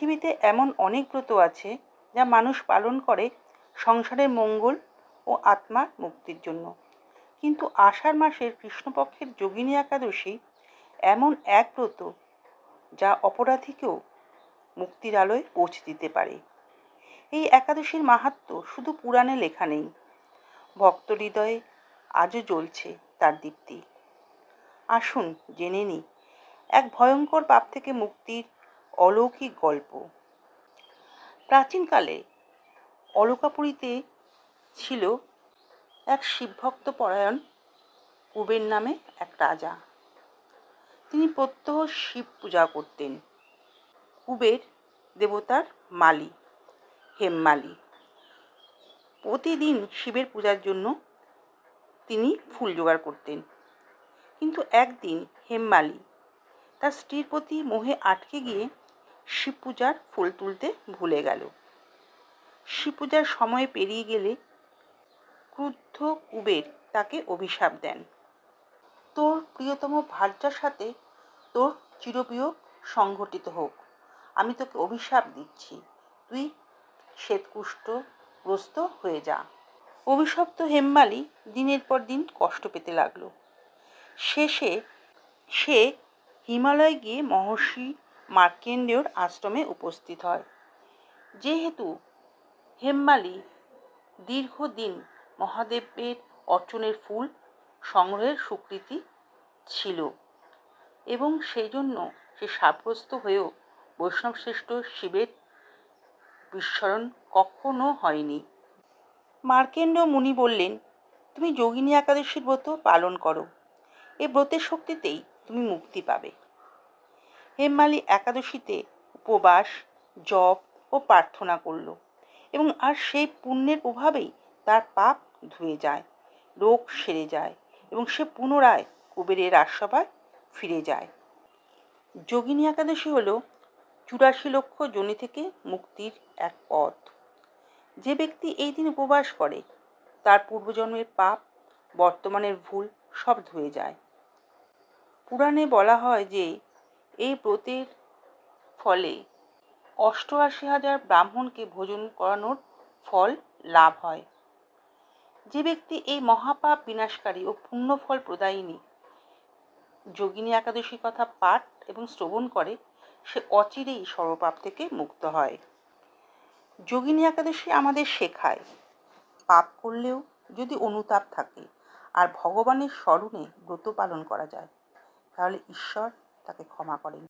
পৃথিবীতে এমন অনেক ব্রত আছে যা মানুষ পালন করে সংসারের মঙ্গল ও আত্মার মুক্তির জন্য। কিন্তু আষাঢ় মাসের কৃষ্ণপক্ষের যোগিনী একাদশী এমন এক ব্রত যা অপরাধীকেও মুক্তির আলোয় পৌঁছে দিতে পারে। এই একাদশীর মাহাত্ম শুধু পুরাণে লেখা নেই। ভক্ত হৃদয়ে আজও জ্বলছে তার দীপ্তি। আসুন জেনে নিই, এক ভয়ঙ্কর পাপ থেকে মুক্তির অলৌকিক গল্প। প্রাচীনকালে অলকাপুরীতে ছিল এক শিবভক্ত পরায়ণ কুবের নামে এক রাজা। তিনি প্রত্যহ শিব পূজা করতেন। কুবের দেবতার মালি, হেমমালি। প্রতিদিন শিবের পূজার জন্য তিনি ফুল জোগাড় করতেন। কিন্তু একদিন হেমমালি তার স্ত্রীর প্রতি মোহে আটকে গিয়ে শিব পূজার ফুল তুলতে ভুলে গেল। শিব পূজার সময় পেরিয়ে গেলে ক্রুদ্ধ কুবের তাকে অভিশাপ দেন। তোর প্রিয়তম ভার্যার সাথে তোর চিরবিয়োগ সংঘটিত হোক। আমি তোকে অভিশাপ দিচ্ছি। তুই শ্বেতকুষ্ঠগ্রস্ত হয়ে যা। অভিশপ্ত হেমমালি দিনের পর দিন কষ্ট পেতে লাগল। শেষে সে হিমালয় গিয়ে মহর্ষি মার্কেন্ডেয়র আশ্রমে উপস্থিত হয়। যেহেতু হেমমালি দীর্ঘদিন মহাদেবের অর্চনের ফুল সংগ্রহের স্বীকৃতি ছিল এবং সেই জন্য সে সাব্যস্ত হয়েও বৈষ্ণবশ্রেষ্ঠ শিবের বিস্মরণ কখনো হয়নি। মার্কেন্ড মুনি বললেন, তুমি যোগিনী একাদশীর ব্রত পালন করো। এ ব্রতের শক্তিতেই তুমি মুক্তি পাবে। হেমমালি একাদশীতে উপবাস, জপ ও প্রার্থনা করল এবং আর সেই পুণ্যের প্রভাবেই তার পাপ ধুয়ে যায়, রোগ সেরে যায় এবং সে পুনরায় কুবেরের রাজসভায় ফিরে যায়। যোগিনী একাদশী হল চুরাশি লক্ষ জনি থেকে মুক্তির এক পথ। যে ব্যক্তি এই দিন উপবাস করে, তার পূর্বজন্মের পাপ, বর্তমানের ভুল সব ধুয়ে যায়। পুরাণে বলা হয় যে এই ব্রতের ফলে অষ্টআশি হাজার ব্রাহ্মণকে ভোজন করানোর ফল লাভ হয়। যে ব্যক্তি এই মহাপাপ বিনাশকারী ও পুণ্যফল প্রদায়িনী, যোগিনী একাদশী কথা পাঠ এবং শ্রবণ করে, সে অচিরেই সর্বপাপ থেকে মুক্ত হয়। যোগিনী একাদশী আমাদের শেখায়, পাপ করলেও যদি অনুতাপ থাকে, আর ভগবানের স্মরণে ব্রত পালন করা যায়, তাহলে ঈশ্বর তাকে ক্ষমা করেন।